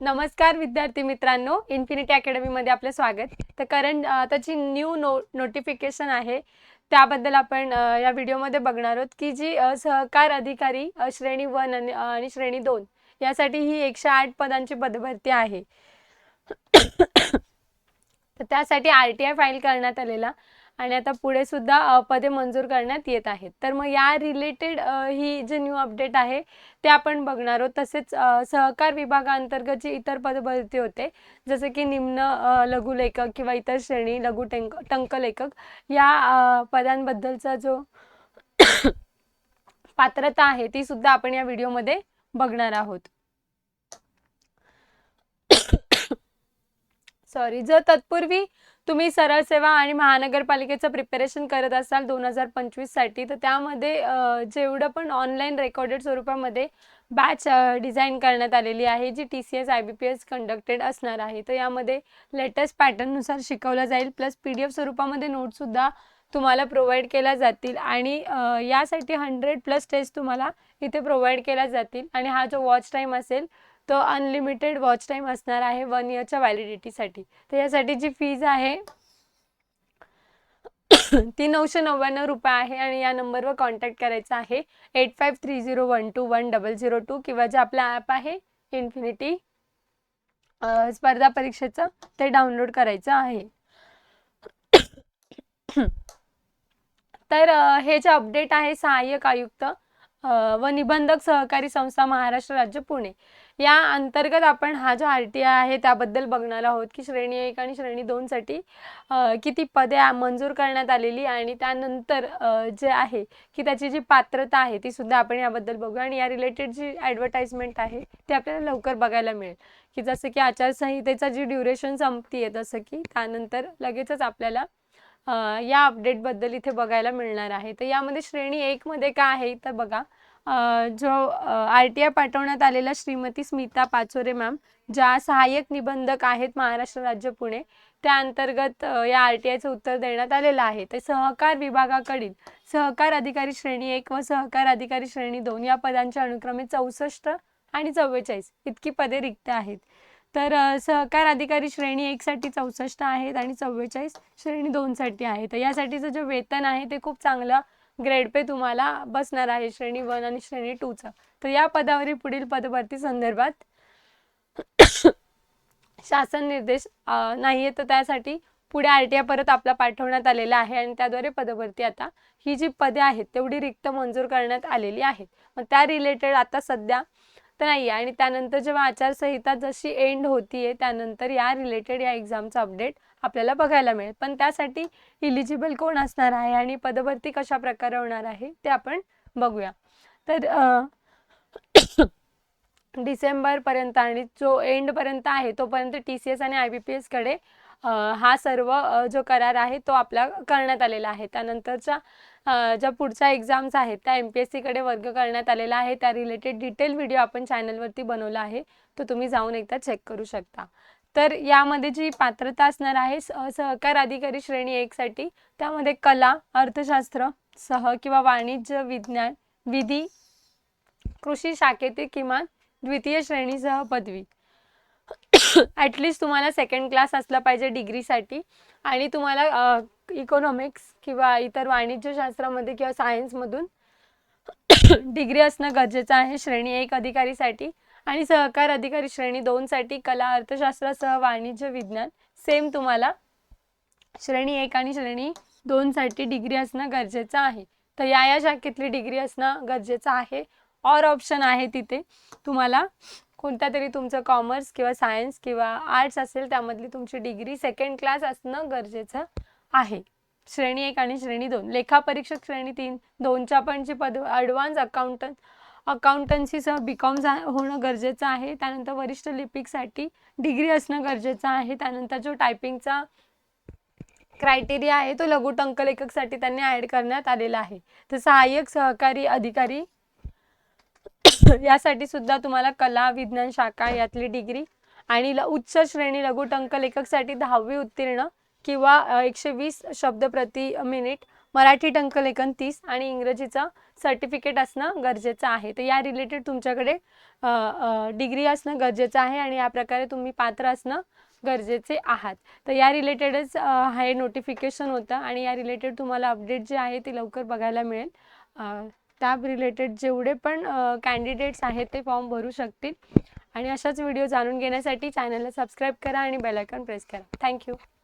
नमस्कार विद्यार्थी मित्रांनो इन्फिनिटी अकॅडमीमध्ये आपलं स्वागत. तर करंट त्याची न्यू नो नोटिफिकेशन आहे त्याबद्दल आपण या व्हिडिओमध्ये बघणार आहोत की जी सहकार अधिकारी श्रेणी वन आणि आणि श्रेणी दोन यासाठी ही एकशे आठ पदांची पदभरती आहे. तर त्यासाठी आर टी आय फाईल करण्यात आलेला. आणि आता पुढे सुद्धा पदे मंजूर करण्यात येत आहेत. तर मग या रिलेटेड ही जे न्यू अपडेट आहे ते आपण बघणार आहोत. तसेच सहकार विभागाअंतर्गत जी इतर पदभरती होते जसे की निम्न लघुलेखक किंवा इतर श्रेणी लघु टंक टंकलेखक या पदांबद्दलचा जो पात्रता आहे ती सुद्धा आपण या व्हिडिओमध्ये बघणार आहोत. सॉरी जर तत्पूर्वी तुम्ही सरळ सेवा आणि महानगरपालिकेचं प्रिपरेशन करत असाल दोन हजार पंचवीससाठी तर त्यामध्ये जेवढं पण ऑनलाईन रेकॉर्डेड स्वरूपामध्ये बॅच डिझाईन करण्यात आलेली आहे जी T C S I B P S conducted असणार आहे तर यामध्ये लेटेस्ट पॅटर्ननुसार शिकवलं जाईल प्लस पी डी एफ स्वरूपामध्ये नोट्ससुद्धा तुम्हाला प्रोव्हाइड केल्या जातील आणि यासाठी हंड्रेड प्लस टेस्ट तुम्हाला इथे प्रोव्हाइड केल्या जातील. आणि हा जो वॉच टाईम असेल तो अनलिमिटेड वॉच टाईम असणार आहे वन इयरच्या व्हॅलिडिटीसाठी तर यासाठी जी फीज आहे ती नऊशे नव्याण्णव रुपये आहे आणि या नंबरवर कॉन्टॅक्ट करायचा आहे eight five three zero one two one double zero two किंवा जे आपलं ॲप आहे इन्फिनिटी स्पर्धा परीक्षेचं ते डाउनलोड करायचं आहे. तर हे जे अपडेट आहे सहाय्यक आयुक्त व निबंधक सहकारी संस्था महाराष्ट्र राज्य पुणे. या अंतर्गत आपण हा जो आर टी आय आहे त्याबद्दल बघणार आहोत की श्रेणी एक आणि श्रेणी दोनसाठी किती पदे मंजूर करण्यात आलेली आणि त्यानंतर जे आहे की त्याची जी पात्रता आहे ती सुद्धा आपण याबद्दल बघू आणि या रिलेटेड जी ॲडव्हर्टाइजमेंट आहे ती आपल्याला लवकर बघायला मिळेल. की जसं की आचारसंहितेचा जी ड्युरेशन संपती आहे जसं की त्यानंतर लगेचच आपल्याला या अपडेटबद्दल इथे बघायला मिळणार आहे. तर यामध्ये श्रेणी एकमध्ये काय आहे तर बघा जो आर टी आय पाठवण्यात आलेला श्रीमती स्मिता पाचोरे मॅम ज्या सहाय्यक निबंधक आहेत महाराष्ट्र राज्य पुणे त्या अंतर्गत या आर टी आयचं उत्तर देण्यात आलेलं आहे. ते सहकार विभागाकडील सहकार अधिकारी श्रेणी एक व सहकार अधिकारी श्रेणी दोन या पदांच्या अनुक्रमे चौसष्ट आणि चव्वेचाळीस इतकी पदे रिक्त आहेत. तर सहकार अधिकारी श्रेणी एकसाठी चौसष्ट आहेत आणि चव्वेचाळीस श्रेणी दोनसाठी आहे तर यासाठीचं जे वेतन आहे ते खूप चांगलं ग्रेड पे तुम्हाला बसणार आहे श्रेणी वन आणि श्रेणी टूचं तर या पदावरील पुढील पदभरती संदर्भात शासन निर्देश नाही आहे तर त्यासाठी पुढे आर टी आय परत आपला पाठवण्यात आलेला आहे आणि त्याद्वारे पदभरती आता ही जी पदे आहेत तेवढी रिक्त मंजूर करण्यात आलेली आहेत. मग त्या रिलेटेड आता सध्या तर नाही आणि त्यानंतर जेव्हा आचारसंहिता जशी एंड होतीये त्यानंतर या रिलेटेड या एक्झामचं अपडेट आपल्याला बघायला मिळेल. पण त्यासाठी इलिजिबल कोण असणार आहे आणि पदभरती कशा प्रकारे होणार आहे ते आपण बघूया. तर डिसेंबरपर्यंत आणि जो एंडपर्यंत आहे तोपर्यंत टी सी एस आणि आय बी पी एसकडे हा सर्व जो करार आहे तो आपला करण्यात आलेला आहे. त्यानंतरच्या ज्या पुढच्या एक्झाम्स आहेत त्या एम पी एस सीकडे वर्ग करण्यात आलेला आहे. त्या रिलेटेड डिटेल व्हिडिओ आपण चॅनलवरती बनवला आहे. तो तुम्ही जाऊन एकदा चेक करू शकता. तर यामध्ये जी पात्रता असणार आहे स- सहकार अधिकारी श्रेणी एकसाठी त्यामध्ये कला अर्थशास्त्र सह किंवा वाणिज्य विज्ञान विधी कृषी शाखेतील किमान द्वितीय श्रेणीसह पदवी. ॲटलिस्ट तुम्हाला सेकंड क्लास असला पाहिजे डिग्रीसाठी आणि तुम्हाला इकॉनॉमिक्स किंवा इतर वाणिज्यशास्त्रामध्ये किंवा सायन्समधून डिग्री असणं गरजेचं आहे श्रेणी एक अधिकारीसाठी आणि सहकार अधिकारी श्रेणी दोनसाठी कला अर्थशास्त्रासह वाणिज्य विज्ञान. सेम तुम्हाला. श्रेणी एक आणि श्रेणी दोनसाठी डिग्री असणं गरजेचं आहे. तर या या शाखेतली डिग्री असणं गरजेचं आहे. ऑर ऑप्शन आहे तिथे. तुम्हाला कोणत्या तरी तुमचं कॉमर्स किंवा सायन्स किंवा आर्ट्स असेल त्यामधली तुमची डिग्री सेकंड क्लास असणं गरजेचं. आहे. श्रेणी एक आणि श्रेणी दोन. लेखापरीक्षक श्रेणी तीन. दोनच्या पण जी पद ॲडव्हान्स अकाउंटंट अकाउंटन्सीसह बी कॉम होणं गरजेचं आहे. त्यानंतर वरिष्ठ लिपिकसाठी डिग्री असणं गरजेचं आहे. त्यानंतर जो टायपिंगचा क्रायटेरिया आहे तो लघु टंकलेखकसाठी त्यांनी ॲड करण्यात आलेला आहे. तर सहाय्यक सहकारी अधिकारी यासाठी सुद्धा तुम्हाला कला विज्ञान शाखा यातली डिग्री आणि ल- उच्च श्रेणी लघु टंकलेखकसाठी दहावी उत्तीर्ण किंवा एकशे वीस शब्द प्रति मिनिट मराठी टंकलेखन तीस आणि इंग्रजीचं सर्टिफिकेट असणं गरजेचं आहे. तर या रिलेटेड तुमच्याकडे डिग्री असणं गरजेचं आहे आणि या प्रकारे तुम्ही पात्र असणं गरजेचे आहात. तर या रिलेटेडच हे नोटिफिकेशन होतं आणि या रिलेटेड तुम्हाला अपडेट जे आहे ते लवकर बघायला मिळेल. त्या रिलेटेड जेवढे पण कॅन्डिडेट्स आहेत ते फॉर्म भरू शकतील. आणि अशाच व्हिडिओ जाणून घेण्यासाठी चॅनलला सबस्क्राईब करा आणि बेल प्रेस करा. थँक्यू